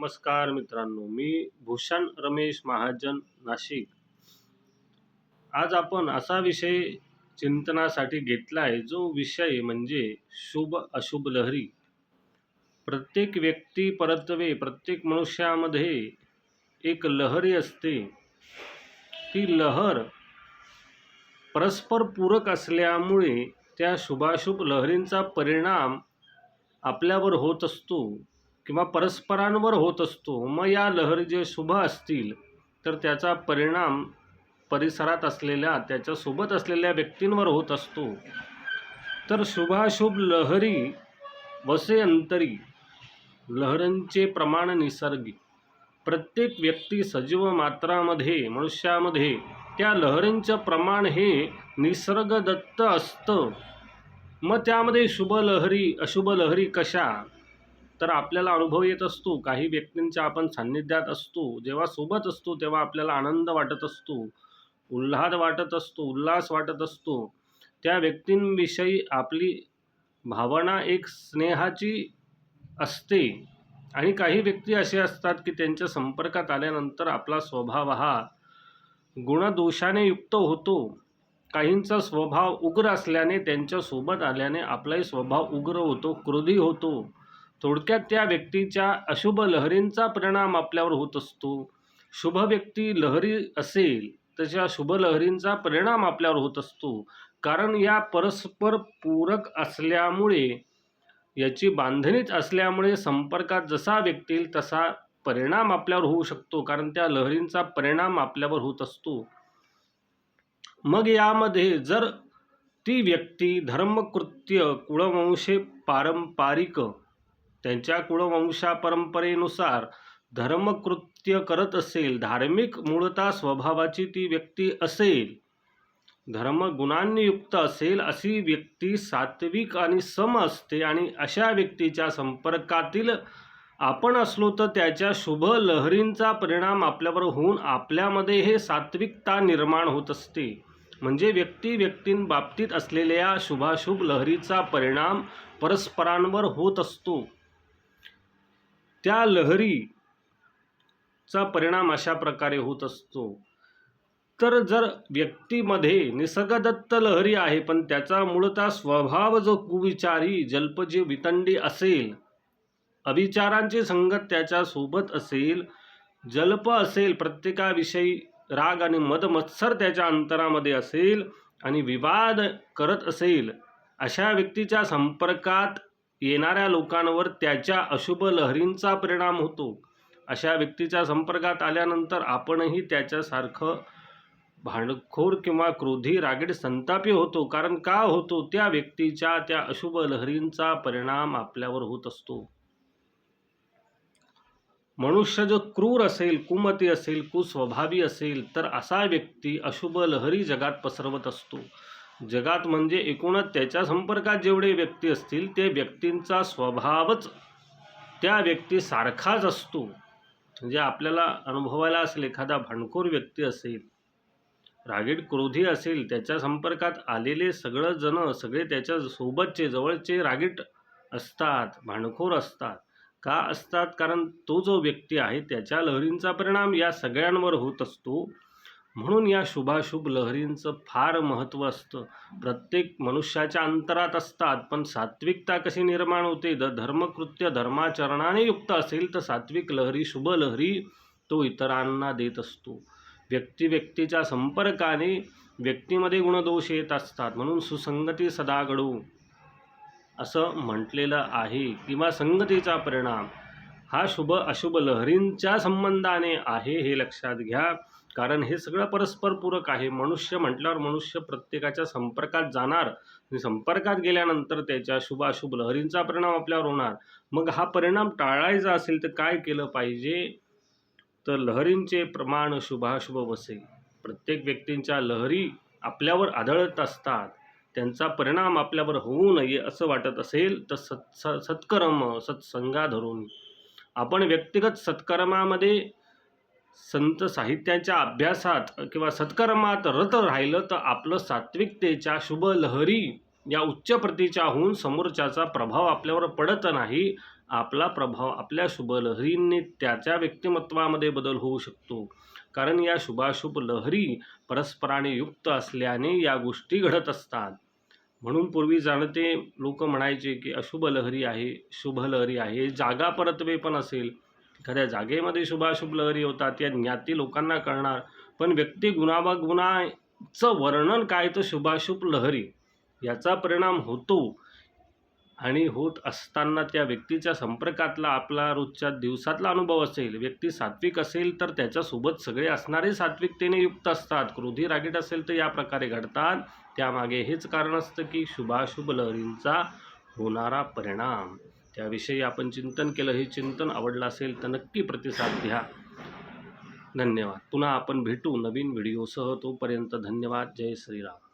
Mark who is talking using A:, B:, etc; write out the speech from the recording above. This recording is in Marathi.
A: नमस्कार मित्रांनो मी भूषण रमेश महाजन नाशिक. आज आपण असा विषय चिंतनासाठी घेतला आहे जो विषय म्हणजे शुभ अशुभ लहरी. प्रत्येक व्यक्ती परत्वे प्रत्येक मनुष्यामध्ये एक लहरी असते. ती लहर परस्पर पूरक असल्यामुळे त्या शुभाशुभ लहरींचा परिणाम आपल्यावर होत असतो. किंवा परस्परांवर होत असतो मग या लहरी जे शुभ असतील तर त्याचा परिणाम परिसरात असलेल्या त्याच्यासोबत असलेल्या व्यक्तींवर होत असतो. तर शुभाशुभ लहरी वसे अंतरी लहरींचे प्रमाण निसर्गी. प्रत्येक व्यक्ती सजीव मात्रामध्ये मनुष्यामध्ये त्या लहरींचं प्रमाण हे निसर्गदत्त असतं. मग त्यामध्ये शुभ लहरी अशुभ लहरी कशा? तर आपल्याला अनुभव येत असतो. काही व्यक्तींच्या आपण सान्निध्यात असतो. जेव्हा सोबत असतो तेव्हा आपल्याला आनंद वाटत असतो. उल्हाद वाटत असतो उल्हास वाटत असतो. त्या व्यक्तींविषयी आपली भावना एक स्नेहाची असते. आणि काही व्यक्ती असे असतात की त्यांच्या संपर्कात आल्यानंतर आपला स्वभाव हा गुणदोषाने युक्त होतो. काहींचा स्वभाव उग्र असल्याने त्यांच्यासोबत आल्याने आपलाही स्वभाव उग्र होतो क्रोधी होतो. थोडक्यात त्या व्यक्तीच्या अशुभ लहरींचा परिणाम आपल्यावर होत असतो. शुभ व्यक्ती लहरी असेल तशा शुभ लहरींचा परिणाम आपल्यावर होत असतो. कारण या परस्पर पूरक असल्यामुळे याची बांधणीच असल्यामुळे संपर्कात जसा व्यक्ती येईल तसा परिणाम आपल्यावर होऊ शकतो. कारण त्या लहरींचा परिणाम आपल्यावर होत असतो. मग यामध्ये जर ती व्यक्ती धर्मकृत्य कुळवंशे पारंपरिक त्यांच्या कुळवंशा परंपरेनुसार धर्मकृत्य करत असेल धार्मिक मूळता स्वभावाची ती व्यक्ती असेल धर्मगुणांनी युक्त असेल अशी व्यक्ती सात्विक आणि सम असते आणि अशा व्यक्तीच्या संपर्कातील आपण असलो तर त्याच्या शुभ लहरींचा परिणाम आपल्यावर होऊन आपल्यामध्ये हे सात्विकता निर्माण होत असते. म्हणजे व्यक्ती व्यक्तींबाबतीत असलेल्या शुभाशुभ लहरीचा परिणाम परस्परांवर होत असतो. त्या लहरीचा परिणाम अशा प्रकारे होत असतो. तर जर व्यक्तीमध्ये निसर्गदत्त लहरी आहे पण त्याचा मूळतः स्वभाव जो कुविचारी जल्पजी वितंडी असेल अविचारांची संगत त्याच्यासोबत असेल जल्प असेल प्रत्येकाविषयी राग आणि मदमत्सर त्याच्या अंतरामध्ये असेल आणि विवाद करत असेल अशा व्यक्तीच्या संपर्कात येणाऱ्या लोकांवर त्याच्या अशुभ लहरींचा परिणाम होतो. अशा व्यक्तीच्या संपर्कात आल्यानंतर आपणही त्याच्यासारखं भांडखोर किंवा क्रोधी रागीड संतापी होतो. कारण का होतो? त्या व्यक्तीच्या त्या अशुभ लहरींचा परिणाम आपल्यावर होत असतो. मनुष्य जो क्रूर असेल कुमती असेल कुस्वभावी असेल तर असा व्यक्ती अशुभ लहरी जगात पसरवत असतो. जगात म्हणजे एकूणच त्याच्या संपर्कात जेवढे व्यक्ती असतील ते व्यक्तींचा स्वभावच त्या व्यक्तीसारखाच असतो. म्हणजे आपल्याला अनुभवायला असेल एखादा भांडखोर व्यक्ती असेल रागीट क्रोधी असेल त्याच्या संपर्कात आलेले सगळं जण सगळे त्याच्या सोबतचे जवळचे रागीट असतात भांडखोर असतात. का असतात? कारण तो जो व्यक्ती आहे त्याच्या लहरींचा परिणाम या सगळ्यांवर होत असतो. म्हणून या शुभाशुभ लहरींचं फार महत्त्व असतं. प्रत्येक मनुष्याच्या अंतरात असतात पण सात्विकता कशी निर्माण होते? द धर्मकृत्य धर्माचरणाने युक्त असेल तर सात्विक लहरी शुभ लहरी तो इतरांना देत असतो. व्यक्ती व्यक्तीच्या संपर्काने व्यक्तीमध्ये गुणदोष येत असतात. म्हणून सुसंगती सदा घडू असं म्हटलेलं आहे. किंवा संगतीचा परिणाम हा शुभ अशुभ लहरींच्या संबंधाने आहे हे लक्षात घ्या. कारण हे सगळं परस्पर पूरक आहे. मनुष्य म्हटल्यावर मनुष्य प्रत्येकाच्या संपर्कात जाणार. आणि संपर्कात गेल्यानंतर त्याच्या शुभ अशुभ लहरींचा परिणाम आपल्यावर होणार. मग हा परिणाम टाळायचा असेल तर काय केलं पाहिजे? तर लहरींचे प्रमाण शुभाशुभ बसेल प्रत्येक व्यक्तींच्या लहरी आपल्यावर आढळत असतात. त्यांचा परिणाम आपल्यावर होऊ नये असं वाटत असेल तर सत् स सत्कर्म सत्संगा धरून आपण व्यक्तिगत सत्कर्मामध्ये संत साहित्याच्या अभ्यासात किंवा सत्कर्मात रत राहिलं तर आपलं सात्विकतेच्या शुभ लहरी या उच्च प्रतीच्या होऊन समोरच्याचा प्रभाव आपल्यावर पडत नाही. आपला प्रभाव आपल्या शुभलहरींनी त्याच्या व्यक्तिमत्वामध्ये बदल होऊ शकतो. कारण या शुभाशुभ लहरी परस्पराने युक्त असल्याने या गोष्टी घडत असतात. म्हणून पूर्वी जाणते लोक म्हणायचे की अशुभ लहरी आहे शुभ लहरी आहे जागा परत्वे पण असेल. एखाद्या जागेमध्ये शुभाशुभ लहरी होतात या ज्ञाती लोकांना कळणार. पण व्यक्ती गुणाबागुणाचं वर्णन काय? तर शुभाशुभ लहरी. याचा परिणाम होतो. आणि होत असताना त्या व्यक्तीच्या संपर्कातला आपला रोजच्या दिवसातला अनुभव असेल व्यक्ती सात्विक असेल तर त्याच्यासोबत सगळे असणारे सात्विकतेने युक्त असतात. क्रोधी रागीट असेल तर या प्रकारे घडतात. त्यामागे हेच कारण असतं की शुभाशुभ लहरींचा होणारा परिणाम. त्याविषयी आपण चिंतन केलं हे चिंतन आवडलं असेल तर नक्की प्रतिसाद द्या. धन्यवाद. पुन्हा आपण भेटू नवीन व्हिडिओसह. तोपर्यंत धन्यवाद. जय श्रीराम.